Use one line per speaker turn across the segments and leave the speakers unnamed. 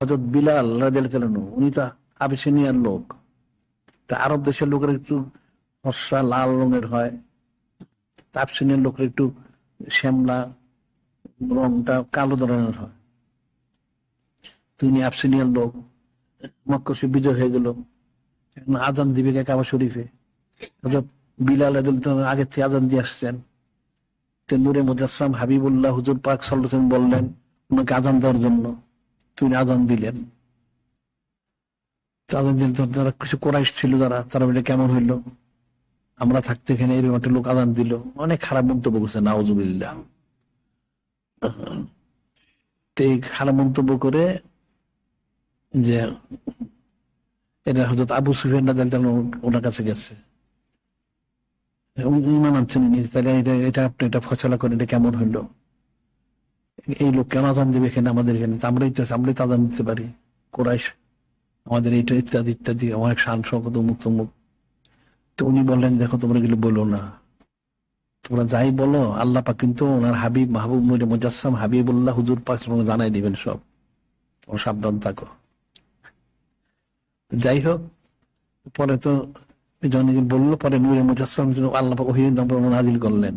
হজরত বিলাল রাজু উনি তো আবিসিনিয়ার লোক। তা আরব দেশের লোকের একটু ফর্সা লাল রঙের হয়, তা আবিসিনিয়ার লোকের একটু শ্যামলা রংটা কালো ধরনের হয়। তিনি আবসিনিয়ার লোক মক্কসে বিজয় হয়ে গেল। আজান দিবে কাবা শরীফে? হজরত বিলাল রাদিয়াল্লাহু আগে থেকে আজান দিয়ে আসছেন। নূরে মুজাসসাম হাবিবুল্লাহ হুজুর পাক ওয়াসাল্লাম বললেন, ওনাকে আজান দেওয়ার জন্য। তিনি আজান দিলেন। তো আজান দিলেন যারা কিছু কোরাইশ ছিল, যারা, তারা বলে কেমন হইল? আমরা থাকতে এখানে এরকম একটা লোক আজান দিল। অনেক খারাপ মন্তব্য করছে নাওজুবিল্লাহ তো এই খারাপ মন্তব্য করে যে এটা হজরত আবু সুফিয়ান ওনার কাছে গেছে। ইমান আনছেন তাহলে এটা এটা আপনি এটা ফসলা করেন, এটা কেমন হইল? এই লোক কেন আজান দেবে এখানে আমাদের এখানে? আমরাই তো আমরাই তো আজান দিতে পারি। কোরাইশ, আমাদের এইটা ইত্যাদি ইত্যাদি অনেক শান শকত মুক্ত মুখ তো উনি বললেন, দেখো, তোমরা এগুলো বলো না। তোমরা যাই বলো, আল্লাহ কিন্তু ওনার হাবিব মাহবুব মরে মুজাসসাম হাবিবুল্লাহ হুজুর পাক জানাই দিবেন সব। তোমরা সাবধান থাকো। যাই হোক, পরে তো যখন বলল, পরে নূরে মুজাসসাম আল্লাহ পাক ওহি নাজিল করলেন।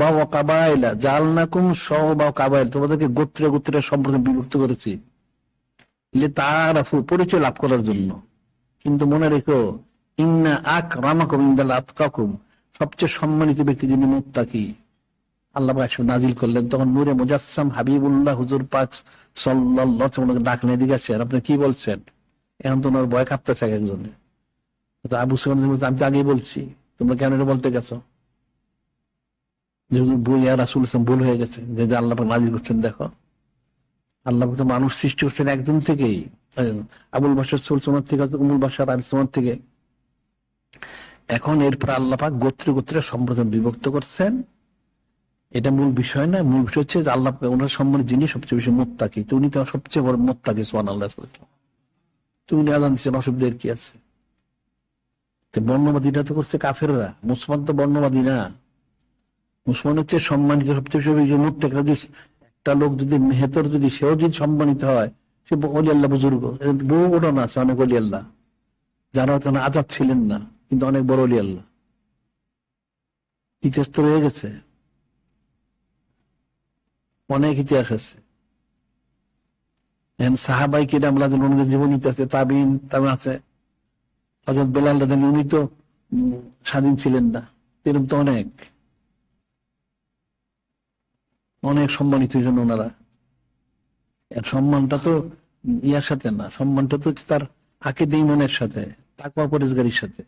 বা জালনাকুম বা তোমাদেরকে গোত্রে গোত্রে সম্প্রদায় বিভক্ত করেছি। লে তারাফু পরিচয় লাভ করার জন্য। কিন্তু মনে রেখো, ইন্না আক রামাকুম ইন্দাল সবচেয়ে সম্মানিত ব্যক্তি যিনি মুত্তাকি। আল্লাহ পাক নাজিল করলেন। তখন নূরে মুজাসসাম হাবিবুল্লাহ হুজুর পাক সাল্লাল্লাহু আলাইহি ডাকলেন আপনি কি বলছেন? এখন তো ওনার ভয় কাঁপতেছে এক একজনে আবু সুফিয়ান আমি তো আগেই বলছি, তোমরা কেন এটা বলতে গেছো? যে বই আর রাসুল ভুল হয়ে গেছে, যে যে আল্লাহ নাজিল করছেন, দেখো। আল্লাহ তো মানুষ সৃষ্টি করছেন একজন থেকেই। আবুল বাসার সুলসোনার থেকে উমুল বাসার আলিসমার থেকে। এখন এরপর আল্লাহ পাক গোত্রে গোত্রে সম্প্রদায় বিভক্ত করছেন। এটা মূল বিষয় না মূল বিষয় হচ্ছে আল্লাহ ওনার সম্মানের যিনি সবচেয়ে বেশি মোত্তাকি, তো উনি তো সবচেয়ে বড় মোত্তাকি সোহান আল্লাহ উনি আজান দিচ্ছেন অসুবিধার কি আছে? তো বর্ণবাদীরা তো করছে কাফেররা, মুসলমান তো বর্ণবাদী না। মুসলমান হচ্ছে সম্মানিত সবচেয়ে যে মুত্তাকিরা যদি একটা লোক যদি মেহতর যদি সেও যদি সম্মানিত হয়, সে অলি আল্লাহ বুজুর্গ। বহু ঘটনা আছে অনেক অলি আল্লাহ যারা হয়তো আজাদ ছিলেন না, কিন্তু অনেক বড় অলি আল্লাহ ইতিহাস তো রয়ে গেছে। অনেক ইতিহাস আছে। সাহাবাই কিরাম রাজন ওনাদের জীবন ইতিহাসে তাবিন তাবিন আছে হজরত বেলাল উনি তো স্বাধীন ছিলেন না। এরকম তো অনেক। অনেক সম্মানিত হয়েছেন ওনারা। সম্মানটা তো ইয়ার সাথে না, সম্মানটা তো তার হাঁকি দেই মনের সাথে, তাকওয়া পরিষ্কারের সাথে।